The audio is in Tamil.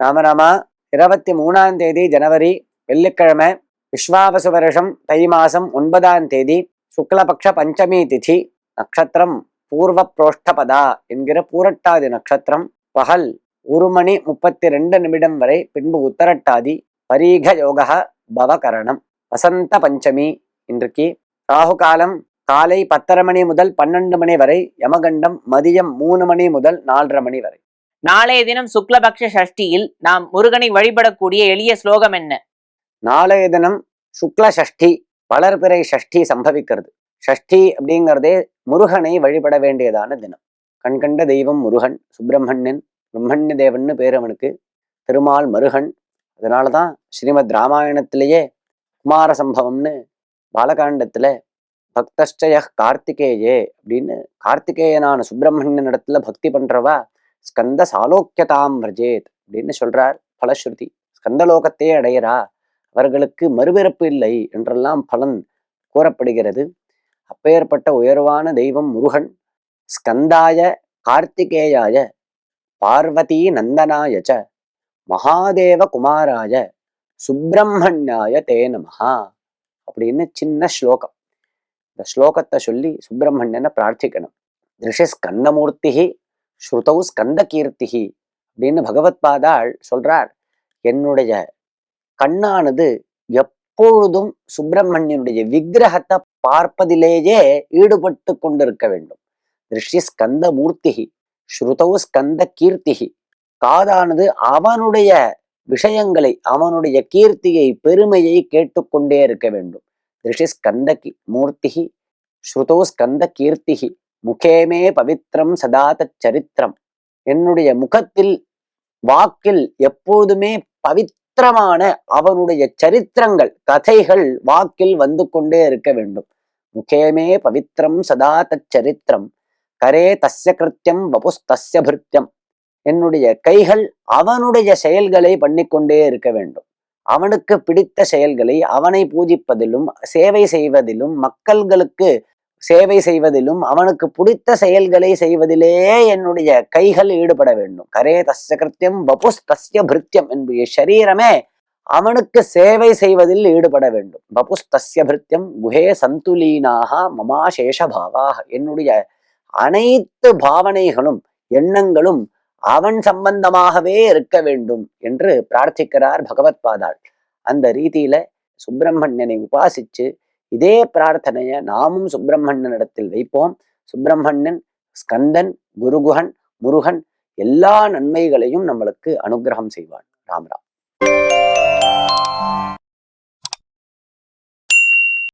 ராமராமா இருபத்தி மூணாம் தேதி ஜனவரி வெள்ளிக்கிழமை விஸ்வாவசு வருஷம் தை மாசம் ஒன்பதாம் தேதி சுக்லபக்ஷ பஞ்சமி திதி நட்சத்திரம் பூர்வ புரோஷ்டபதா என்கிற பூரட்டாதி நட்சத்திரம் பகல் ஒரு மணி முப்பத்தி ரெண்டு நிமிடம் வரை பின்பு உத்தரட்டாதி பரீக யோகா பவகரணம் வசந்த பஞ்சமி இன்றைக்கு ராகு காலம் காலை பத்தரை மணி முதல் பன்னெண்டு மணி வரை யமகண்டம் மதியம் மூணு மணி முதல் நாலரை மணி வரை. நாளைய தினம் சுக்லபக்ஷ சஷ்டியில் நாம் முருகனை வழிபடக்கூடிய எளிய ஸ்லோகம் என்ன? நாளைய தினம் சுக்ல சஷ்டி வளர்பிறை சஷ்டி சம்பவிக்கிறது. சஷ்டி அப்படிங்கிறதே முருகனை வழிபட வேண்டியதான தினம். கண்கண்ட தெய்வம் முருகன் சுப்பிரமணியன் பிரம்மண்ய தேவன்னு பேர் அவனுக்கு. திருமால் மருகன். அதனால தான் ஸ்ரீமத் ராமாயணத்திலேயே குமார சம்பவம்னு பாலகாண்டத்துல பக்தஷ்டய கார்த்திகேயே அப்படின்னு கார்த்திகேயனான சுப்பிரமணியன் இடத்துல பக்தி பண்றவா ஸ்கந்த சாலோக்கியதாம் விரஜேத் அப்படின்னு சொல்றார் பலஸ்ருதி. ஸ்கந்தலோகத்தையே அடையிறா. அவர்களுக்கு மறுபிறப்பு இல்லை என்றெல்லாம் பலன் கூறப்படுகிறது. அப்பேற்பட்ட உயர்வான தெய்வம் முருகன். ஸ்கந்தாய கார்த்திகேயாய பார்வதி நந்தனாய ச. மகாதேவ குமாராய சுப்பிரமணியாய தே நமஹா. அப்படின்னு சின்ன ஸ்லோகம். இந்த ஸ்லோகத்தை சொல்லி சுப்பிரமணியனை பிரார்த்திக்கணும். திருஷி ஸ்கந்தமூர்த்தி ஸ்ருதௌ ஸ்கந்த கீர்த்திகி அப்படின்னு பகவத் பாதாள் சொல்றார். என்னுடைய கண்ணானது எப்பொழுதும் சுப்பிரமணியனுடைய விக்கிரகத்தை பார்ப்பதிலேயே ஈடுபட்டு கொண்டிருக்க வேண்டும். திருஷ்டி ஸ்கந்த மூர்த்திகி ஸ்ருதௌ ஸ்கந்த கீர்த்திகி காதானது அவனுடைய விஷயங்களை அவனுடைய கீர்த்தியை பெருமையை கேட்டுக்கொண்டே இருக்க வேண்டும். திருஷி ஸ்கந்த மூர்த்திகி ஸ்ருதௌ ஸ்கந்த கீர்த்திகி முகேமே பவித்ரம் சதாத சரித்திரம் என்னுடைய முகத்தில் வாக்கில் எப்போதுமே பவித்திரமான அவனுடைய சரித்திரங்கள் கதைகள் வாக்கில் வந்து கொண்டே இருக்க வேண்டும். முகேமே பவித்ரம் சதா தச்சரித்திரம் கரே தஸ்ய கிருத்தியம் வபுஸ்தஸ்ய பிருத்தியம் என்னுடைய கைகள் அவனுடைய செயல்களை பண்ணிக்கொண்டே இருக்க வேண்டும். அவனுக்கு பிடித்த செயல்களை அவனை பூஜிப்பதிலும் சேவை செய்வதிலும் மக்கள்களுக்கு சேவை செய்வதிலும் அவனுக்கு பிடித்த செயல்களை செய்வதிலே என்னுடைய கைகள் ஈடுபட வேண்டும். கரே தஸ்ய கிருத்தியம் பபுஸ் தஸ்ய பிருத்தியம் என்பது சரீரமே அவனுக்கு சேவை செய்வதில் ஈடுபட வேண்டும். பபுஸ் தஸ்ய பிருத்தியம் குஹே சந்துலீனாக மமாசேஷ என்னுடைய அனைத்து பாவனைகளும் எண்ணங்களும் அவன் சம்பந்தமாகவே இருக்க வேண்டும் என்று பிரார்த்திக்கிறார் பகவத் பாதாள். அந்த ரீதியில சுப்பிரமணியனை உபாசிச்சு இதே பிரார்த்தனையை நாமும் சுப்பிரமணியனிடத்தில் வைப்போம். சுப்பிரமணியன் ஸ்கந்தன் குருகுஹன் முருகன் எல்லா நன்மைகளையும் நம்மளுக்கு அனுகிரகம் செய்வான். ராம் ராம்.